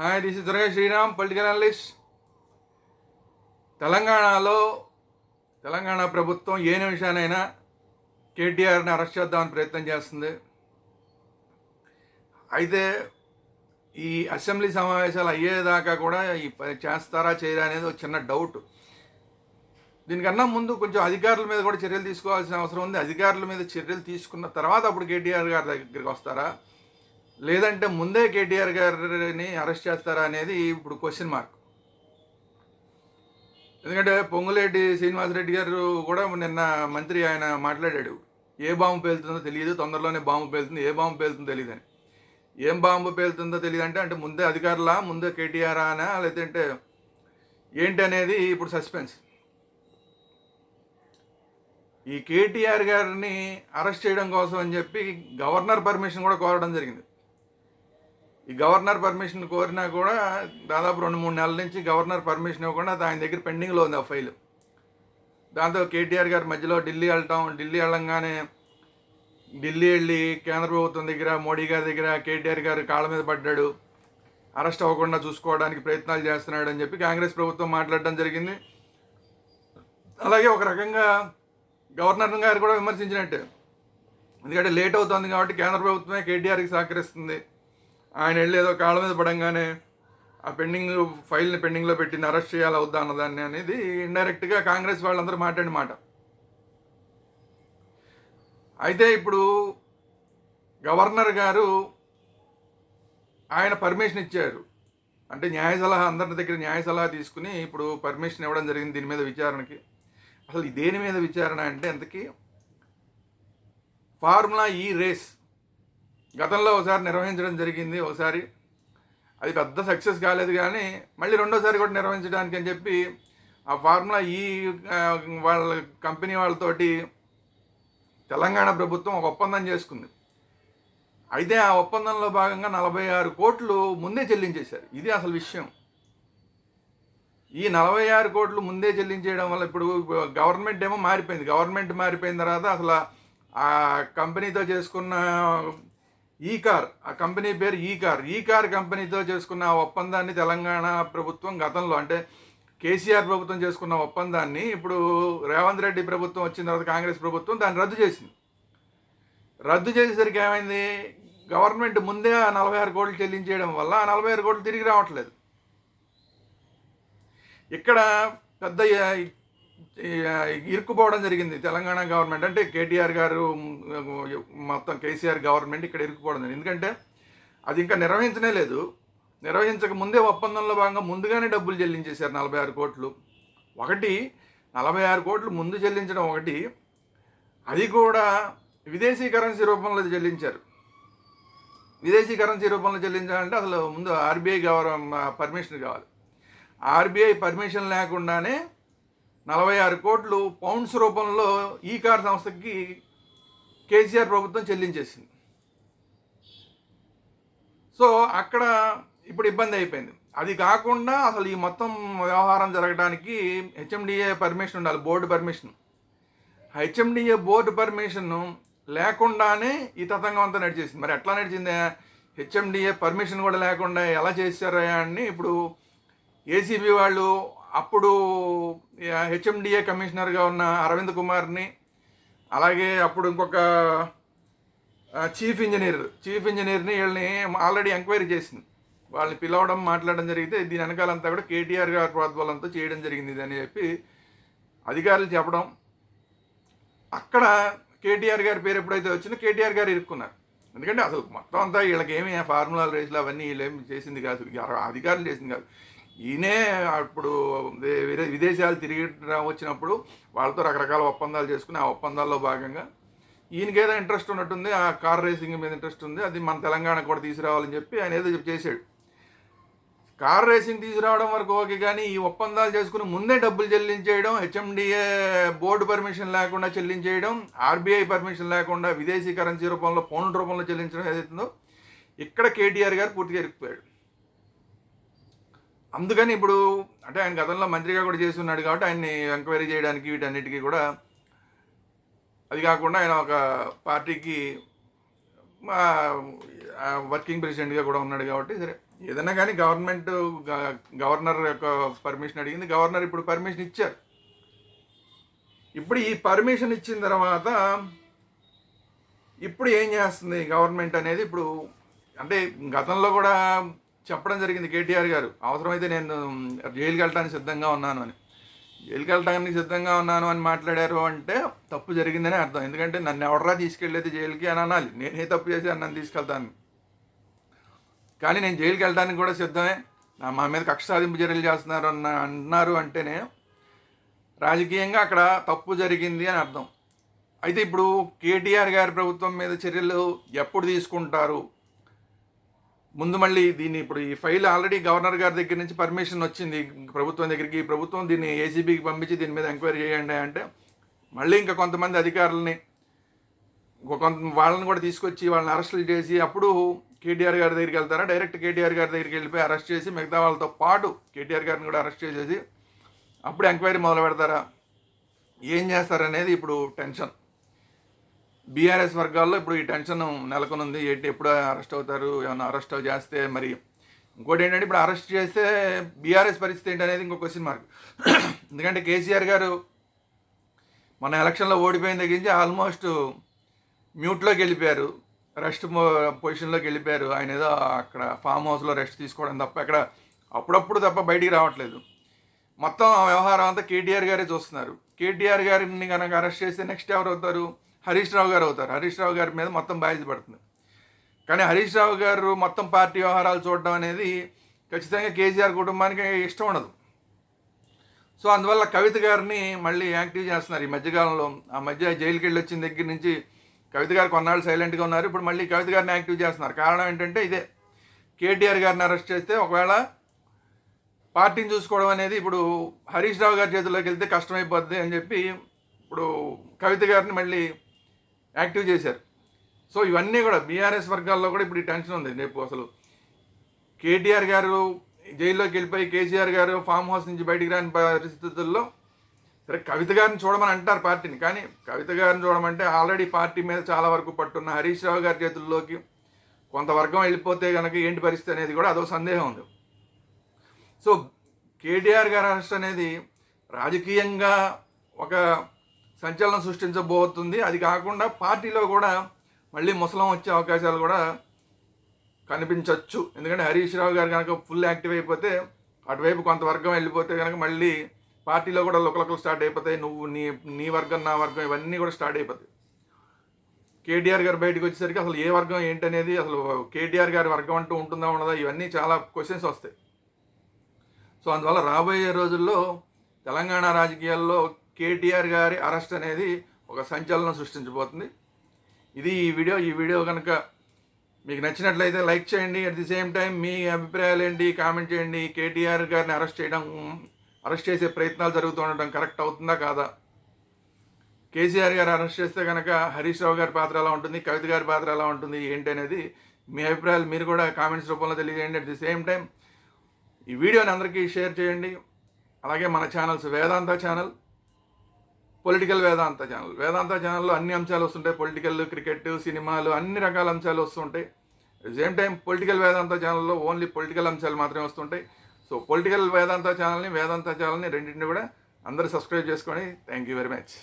Hi this is Durga Sriram political analyst తెలంగాణలో తెలంగాణ ప్రభుత్వం ఏ నిమిషానైనా కేటీఆర్ని అరెస్ట్ చేద్దామని ప్రయత్నం చేస్తుంది. అయితే ఈ అసెంబ్లీ సమావేశాలు అయ్యేదాకా కూడా ఈ చేస్తారా చేయరా అనేది ఒక చిన్న డౌట్ దీనికన్నా ముందు కొంచెం అధికారుల మీద కూడా చర్యలు తీసుకోవాల్సిన అవసరం ఉంది. అధికారుల మీద చర్యలు తీసుకున్న తర్వాత అప్పుడు కేటీఆర్ గారి దగ్గరికి వస్తారా? లేదంటే ముందే కేటీఆర్ గారిని అరెస్ట్ చేస్తారా అనేది ఇప్పుడు క్వశ్చన్ మార్క్ ఎందుకంటే పొంగులేటి శ్రీనివాసరెడ్డి గారు కూడా నిన్న మంత్రి ఆయన మాట్లాడాడు. ఏ బాంబు పేలుతుందో తెలియదు తొందరలోనే బాంబు పేలుతుంది ఏ బాంబు పేలుతుందో తెలియదు అని. ఏం బాంబు పేలుతుందో తెలియదు అంటే అంటే ముందే అధికారులా ముందే కేటీఆర్ అనా లేదంటే ఏంటి అనేది ఇప్పుడు సస్పెన్స్ ఈ కేటీఆర్ గారిని అరెస్ట్ చేయడం కోసం అని చెప్పి గవర్నర్ పర్మిషన్ కూడా కోరడం జరిగింది. ఈ గవర్నర్ పర్మిషన్ కోరినా కూడా దాదాపు రెండు మూడు నెలల నుంచి గవర్నర్ పర్మిషన్ ఇవ్వకుండా ఆయన దగ్గర పెండింగ్లో ఉంది ఆ ఫైల్. దాంతో కేటీఆర్ గారి మధ్యలో ఢిల్లీ వెళ్ళటం ఢిల్లీ వెళ్ళంగానే ఢిల్లీ వెళ్ళి కేంద్ర ప్రభుత్వం దగ్గర మోడీ గారి దగ్గర కేటీఆర్ గారు కాళ్ళ మీద పడ్డాడు. అరెస్ట్ అవ్వకుండా చూసుకోవడానికి ప్రయత్నాలు చేస్తున్నాడు అని చెప్పి కాంగ్రెస్ ప్రభుత్వం మాట్లాడడం జరిగింది. అలాగే ఒక రకంగా గవర్నర్ గారు కూడా విమర్శించినట్టే. ఎందుకంటే లేట్ అవుతుంది కాబట్టి కేంద్ర ప్రభుత్వమే కేటీఆర్కి సహకరిస్తుంది. ఆయన వెళ్ళి ఏదో కాళ్ళ మీద పడంగానే ఆ పెండింగ్ ఫైల్ని పెండింగ్లో పెట్టింది అరెస్ట్ చేయాలి అవుద్దా అన్నదాన్ని అనేది ఇండైరెక్ట్గా కాంగ్రెస్ వాళ్ళందరూ మాట్లాడిన మాట. అయితే ఇప్పుడు గవర్నర్ గారు ఆయన పర్మిషన్ ఇచ్చారు. అంటే న్యాయ సలహా అందరి దగ్గర న్యాయ సలహా తీసుకుని ఇప్పుడు పర్మిషన్ ఇవ్వడం జరిగింది దీని మీద విచారణకి. అసలు దేని మీద విచారణ అంటే అంతకీ ఫార్ములా ఈ రేస్. గతంలో ఒకసారి నిర్వహించడం జరిగింది ఒకసారి అది పెద్ద సక్సెస్ కాలేదు కానీ మళ్ళీ రెండోసారి కూడా నిర్వహించడానికి అని చెప్పి ఆ ఫార్ములా ఈ వాళ్ళ కంపెనీ వాళ్ళతోటి తెలంగాణ ప్రభుత్వం ఒక ఒప్పందం చేసుకుంది. అయితే ఆ ఒప్పందంలో భాగంగా నలభై ఆరు కోట్లు ముందే చెల్లించేశారు. ఇది అసలు విషయం. ఈ నలభై ఆరు కోట్లు ముందే చెల్లించేయడం వల్ల ఇప్పుడు గవర్నమెంట్ ఏమో మారిపోయింది. గవర్నమెంట్ మారిపోయిన తర్వాత అసలు ఆ కంపెనీతో చేసుకున్న ఈ కార్ ఆ కంపెనీ పేరు ఈ కార్ ఈ కార్ కంపెనీతో చేసుకున్న ఒప్పందాన్ని తెలంగాణ ప్రభుత్వం గతంలో అంటే కేసీఆర్ ప్రభుత్వం చేసుకున్న ఒప్పందాన్ని ఇప్పుడు రేవంత్ రెడ్డి ప్రభుత్వం వచ్చిన తర్వాత కాంగ్రెస్ ప్రభుత్వం దాన్ని రద్దు చేసింది. రద్దు చేసేసరికి ఏమైంది? గవర్నమెంట్ ముందే ఆ నలభై ఆరు కోట్లు చెల్లించేయడం వల్ల ఆ నలభై ఆరు కోట్లు తిరిగి రావట్లేదు. ఇక్కడ పెద్ద ఇరుక్కుపోవడం జరిగింది. తెలంగాణ గవర్నమెంట్ అంటే కేటీఆర్ గారు మొత్తం కేసీఆర్ గవర్నమెంట్ ఇక్కడ ఇరుక్కుపోవడం జరిగింది. ఎందుకంటే అది ఇంకా నిర్వహించనే లేదు. నిర్వహించక ముందే ఒప్పందంలో భాగంగా ముందుగానే డబ్బులు చెల్లించేశారు నలభై ఆరు కోట్లు. ఒకటి నలభై ఆరు కోట్లు ముందు చెల్లించడం ఒకటి అది కూడా విదేశీ కరెన్సీ రూపంలో చెల్లించారు. విదేశీ కరెన్సీ రూపంలో చెల్లించాలంటే అసలు ముందు ఆర్బీఐ గవర్న పర్మిషన్ కావాలి. ఆర్బీఐ పర్మిషన్ లేకుండానే నలభై ఆరు కోట్లు పౌండ్స్ రూపంలో ఈ కార్ సంస్థకి కేసీఆర్ ప్రభుత్వం చెల్లించేసింది. సో అక్కడ ఇప్పుడు ఇబ్బంది అయిపోయింది. అది కాకుండా అసలు ఈ మొత్తం వ్యవహారం జరగడానికి హెచ్ఎండిఏ పర్మిషన్ ఉండాలి board permission. HMDA board permission లేకుండానే ఈ తతంగం అంతా నడిచేసింది. మరి ఎట్లా నడిచింది? హెచ్ఎండిఏ పర్మిషన్ కూడా లేకుండా ఎలా చేశారా అని ఇప్పుడు ఏసీబీ వాళ్ళు అప్పుడు హెచ్ఎండిఏ కమిషనర్గా ఉన్న అరవింద్ కుమార్ని అలాగే అప్పుడు ఇంకొక చీఫ్ ఇంజనీర్ చీఫ్ ఇంజనీర్ని వీళ్ళని ఆల్రెడీ ఎంక్వైరీ చేసింది. వాళ్ళని పిలవడం మాట్లాడడం జరిగితే దీని వెనకాలంతా కూడా కేటీఆర్ గారి ప్రోద్బలంతో చేయడం జరిగింది ఇది అని చెప్పి అధికారులు చెప్పడం. అక్కడ కేటీఆర్ గారి పేరు ఎప్పుడైతే వచ్చిందో కేటీఆర్ గారు ఇరుక్కున్నారు. ఎందుకంటే అసలు మొత్తం అంతా వీళ్ళకి ఏమి ఫార్ములాలు రేసులు అవన్నీ వీళ్ళేమి చేసింది కాదు. అధికారులు చేసింది కాదు. ఈయనే అప్పుడు విదేశాలు తిరిగి వచ్చినప్పుడు వాళ్ళతో రకరకాల ఒప్పందాలు చేసుకుని ఆ ఒప్పందాల్లో భాగంగా ఈయనకి ఏదో ఇంట్రెస్ట్ ఉన్నట్టుంది ఆ కార్ రేసింగ్ మీద ఇంట్రెస్ట్ ఉంది అది మన తెలంగాణ కూడా తీసుకురావాలని చెప్పి ఆయన ఏదో చేశాడు. కార్ రేసింగ్ తీసుకురావడం వరకు ఓకే కానీ ఈ ఒప్పందాలు చేసుకుని ముందే డబ్బులు చెల్లించేయడం హెచ్ఎండిఏ బోర్డు పర్మిషన్ లేకుండా చెల్లించేయడం ఆర్బీఐ పర్మిషన్ లేకుండా విదేశీ కరెన్సీ రూపంలో పౌండ్ రూపంలో చెల్లించడం ఏదైతుందో ఇక్కడ కేటీఆర్ గారు పూర్తిగా ఇరిగిపోయాడు అందుకని ఇప్పుడు అంటే ఆయన గతంలో మంత్రిగా కూడా చేసి ఉన్నాడు కాబట్టి ఆయన్ని ఎంక్వైరీ చేయడానికి వీటన్నిటికీ కూడా అది కాకుండా ఆయన ఒక పార్టీకి వర్కింగ్ ప్రెసిడెంట్గా కూడా ఉన్నాడు కాబట్టి సరే. ఏదైనా కానీ గవర్నమెంట్ గవర్నర్ యొక్క పర్మిషన్ అడిగింది. గవర్నర్ ఇప్పుడు పర్మిషన్ ఇచ్చారు. ఇప్పుడు ఈ పర్మిషన్ ఇచ్చిన తర్వాత ఇప్పుడు ఏం చేస్తుంది గవర్నమెంట్ అనేది ఇప్పుడు అంటే గతంలో కూడా చెప్పడం జరిగింది కేటీఆర్ గారు. అవసరమైతే నేను జైలుకి వెళ్ళడానికి సిద్ధంగా ఉన్నాను అని. జైలుకి వెళ్ళడానికి సిద్ధంగా ఉన్నాను అని మాట్లాడారు అంటే తప్పు జరిగిందని అర్థం. ఎందుకంటే నన్ను ఎవడరా తీసుకెళ్ళేది జైలుకి అని అనాలి. నేనే తప్పు చేసి నన్ను తీసుకెళ్తాను. కానీ నేను జైలుకి వెళ్ళడానికి కూడా సిద్ధమే. నా మా మీద కక్ష సాధింపు చర్యలు చేస్తున్నారు అన్న అన్నారు అంటేనే రాజకీయంగా అక్కడ తప్పు జరిగింది అని అర్థం. అయితే ఇప్పుడు కేటీఆర్ గారి ప్రభుత్వం మీద చర్యలు ఎప్పుడు తీసుకుంటారు? ముందు మళ్ళీ దీన్ని ఇప్పుడు ఈ ఫైల్ ఆల్రెడీ గవర్నర్ గారి దగ్గర నుంచి పర్మిషన్ వచ్చింది. ప్రభుత్వం దగ్గరికి ప్రభుత్వం దీన్ని ఏసీబీకి పంపించి దీని మీద ఎంక్వైరీ చేయండి అంటే మళ్ళీ ఇంకా కొంతమంది అధికారులని కొంత వాళ్ళని కూడా తీసుకొచ్చి వాళ్ళని అరెస్టులు చేసి అప్పుడు కేటీఆర్ గారి దగ్గరికి వెళ్తారా? డైరెక్ట్ కేటీఆర్ గారి దగ్గరికి వెళ్ళిపోయి అరెస్ట్ చేసి మిగతా వాళ్ళతో పాటు కేటీఆర్ గారిని కూడా అరెస్ట్ చేసేసి అప్పుడు ఎంక్వైరీ మొదలు పెడతారా? ఏం చేస్తారనేది ఇప్పుడు టెన్షన్. బీఆర్ఎస్ వర్గాల్లో ఇప్పుడు ఈ టెన్షన్ నెలకొనుంది. ఏంటి ఎప్పుడు అరెస్ట్ అవుతారు ఏమైనా అరెస్ట్ చేస్తే మరి ఇంకోటి ఏంటంటే ఇప్పుడు అరెస్ట్ చేస్తే బీఆర్ఎస్ పరిస్థితి ఏంటి అనేది ఇంకో క్వశ్చన్ మార్క్ ఎందుకంటే కేసీఆర్ గారు మన ఎలక్షన్లో ఓడిపోయిన దగ్గర నుంచి ఆల్మోస్ట్ మ్యూట్లోకి వెళ్ళిపోయారు. రెస్ట్ పొజిషన్లోకి వెళ్ళిపోయారు. ఆయన ఏదో అక్కడ ఫామ్ హౌస్లో రెస్ట్ తీసుకోవడం తప్ప అక్కడ అప్పుడప్పుడు తప్ప బయటికి రావట్లేదు. మొత్తం ఆ వ్యవహారం అంతా కేటీఆర్ గారే చూస్తున్నారు. కేటీఆర్ గారిని కనుక అరెస్ట్ చేస్తే నెక్స్ట్ ఎవరు అవుతారు హరీష్ రావు గారు అవుతారు. హరీష్ రావు గారి మీద మొత్తం బాధ్యత పడుతుంది. కానీ హరీష్ రావు గారు మొత్తం పార్టీ వ్యవహారాలు చూడడం అనేది ఖచ్చితంగా కేసీఆర్ కుటుంబానికి ఇష్టం ఉండదు. సో అందువల్ల కవిత గారిని మళ్ళీ యాక్టివ్ చేస్తున్నారు. ఈ మధ్యకాలంలో ఆ మధ్య జైలుకి వెళ్ళి వచ్చిన దగ్గర నుంచి కవిత గారు కొన్నాళ్ళు సైలెంట్గా ఉన్నారు. ఇప్పుడు మళ్ళీ కవిత గారిని యాక్టివ్ చేస్తున్నారు. కారణం ఏంటంటే ఇదే. కేటీఆర్ గారిని అరెస్ట్ చేస్తే ఒకవేళ పార్టీని చూసుకోవడం అనేది ఇప్పుడు హరీష్ రావు గారి చేతిలోకి వెళ్తే కష్టమైపోద్ది అని చెప్పి ఇప్పుడు కవిత గారిని మళ్ళీ యాక్టివ్ చేశారు. సో ఇవన్నీ కూడా బీఆర్ఎస్ వర్గాల్లో కూడా ఇప్పుడు ఈ టెన్షన్ ఉంది. రేపు అసలు కేటీఆర్ గారు జైల్లోకి వెళ్ళిపోయి కేసీఆర్ గారు ఫామ్ హౌస్ నుంచి బయటికి రాని పరిస్థితుల్లో సరే కవిత గారిని చూడమని అంటారు పార్టీని. కానీ కవిత గారిని చూడమంటే ఆల్రెడీ పార్టీ మీద చాలా వరకు పట్టున్న హరీష్ రావు గారి చేతుల్లోకి కొంత వర్గం వెళ్ళిపోతే కనుక ఏంటి పరిస్థితి అనేది కూడా అదో సందేహం ఉంది. సో కేటీఆర్ గారి అరెస్ట్ అనేది రాజకీయంగా ఒక సంచలనం సృష్టించబోతుంది. అది కాకుండా పార్టీలో కూడా మళ్ళీ ముసలం వచ్చే అవకాశాలు కూడా కనిపించవచ్చు ఎందుకంటే హరీష్ రావు గారు కనుక ఫుల్ యాక్టివ్ అయిపోతే అటువైపు కొంత వర్గం వెళ్ళిపోతే కనుక మళ్ళీ పార్టీలో కూడా లుకలకలు స్టార్ట్ అయిపోతాయి. నువ్వు నీ నీ వర్గం నా వర్గం ఇవన్నీ కూడా స్టార్ట్ అయిపోతాయి. కేటీఆర్ గారు బయటకు వచ్చేసరికి అసలు ఏ వర్గం ఏంటనేది అసలు కేటీఆర్ గారి వర్గం అంటూ ఉంటుందా ఉండదా ఇవన్నీ చాలా క్వశ్చన్స్ వస్తాయి. సో అందువల్ల రాబోయే రోజుల్లో తెలంగాణ రాజకీయాల్లో కేటీఆర్ గారి అరెస్ట్ అనేది ఒక సంచలనం సృష్టించబోతుంది. ఇది ఈ వీడియో ఈ వీడియో కనుక మీకు నచ్చినట్లయితే లైక్ చేయండి. అట్ ది సేమ్ టైం మీ అభిప్రాయాలు ఏంటి కామెంట్ చేయండి. కేటీఆర్ గారిని అరెస్ట్ చేయడం అరెస్ట్ చేసే ప్రయత్నాలు జరుగుతూ ఉండటం కరెక్ట్ అవుతుందా కాదా? కేసీఆర్ గారు అరెస్ట్ చేస్తే కనుక హరీష్ రావు గారి పాత్ర ఎలా ఉంటుంది కవిత గారి పాత్ర ఎలా ఉంటుంది ఏంటి అనేది మీ అభిప్రాయాలు మీరు కూడా కామెంట్స్ రూపంలో తెలియజేయండి. అట్ ది సేమ్ టైం ఈ వీడియోని అందరికీ షేర్ చేయండి. అలాగే మన channels Vedanta channel political Vedanta channel. Vedanta ఛానల్లో అన్ని అంశాలు వస్తుంటాయి. పొలిటికల్ క్రికెట్ సినిమాలు అన్ని రకాల అంశాలు వస్తుంటాయి. సేమ్ టైం పొలిటికల్ వేదాంత ఛానల్లో ఓన్లీ పొలిటికల్ అంశాలు మాత్రమే వస్తుంటాయి. సో పొలిటికల్ వేదాంత ఛానల్ని వేదాంత ఛానల్ని రెండింటిని కూడా అందరూ సబ్స్క్రైబ్ చేసుకొని థ్యాంక్ యూ వెరీ మచ్